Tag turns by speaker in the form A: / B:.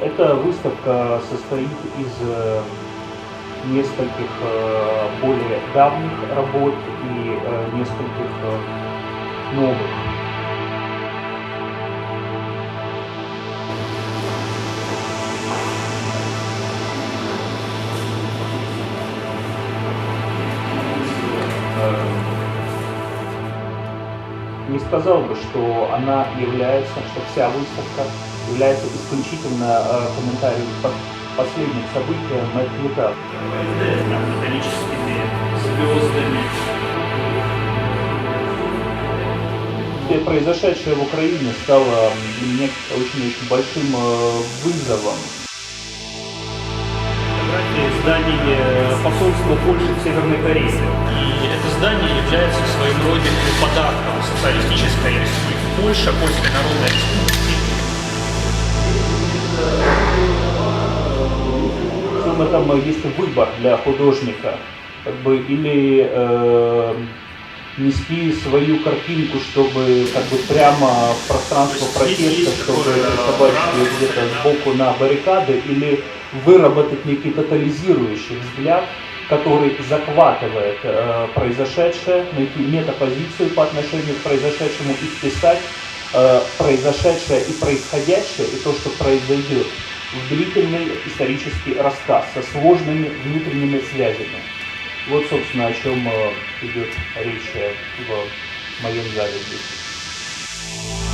A: Эта выставка состоит из э, нескольких э, более давних работ и э, нескольких новых. Не сказал бы, что она является, что вся выставка является исключительно э, комментарием по- последних событий на
B: металлическими звездами.
A: Произошедшее в Украине стало для меня очень-очень большим э, вызовом.
B: Фотографии зданий э, посольства Польши в Северной Корее. И это здание является в своем роде подарком социалистической республики Польша, Польской Народной Республики.
A: Этом э, есть выбор для художника. Как бы, или э, нести свою картинку, чтобы как бы прямо в пространство протеста, чтобы
B: равенство,
A: где-то сбоку на баррикады, или выработать некий тотализирующий взгляд, который захватывает э, произошедшее, найти метапозицию по отношению к произошедшему и вписать э, произошедшее и происходящее, и то, что произойдет, в длительный исторический рассказ со сложными внутренними связями. Вот, собственно, о чем э, идет речь э, в моем зале здесь.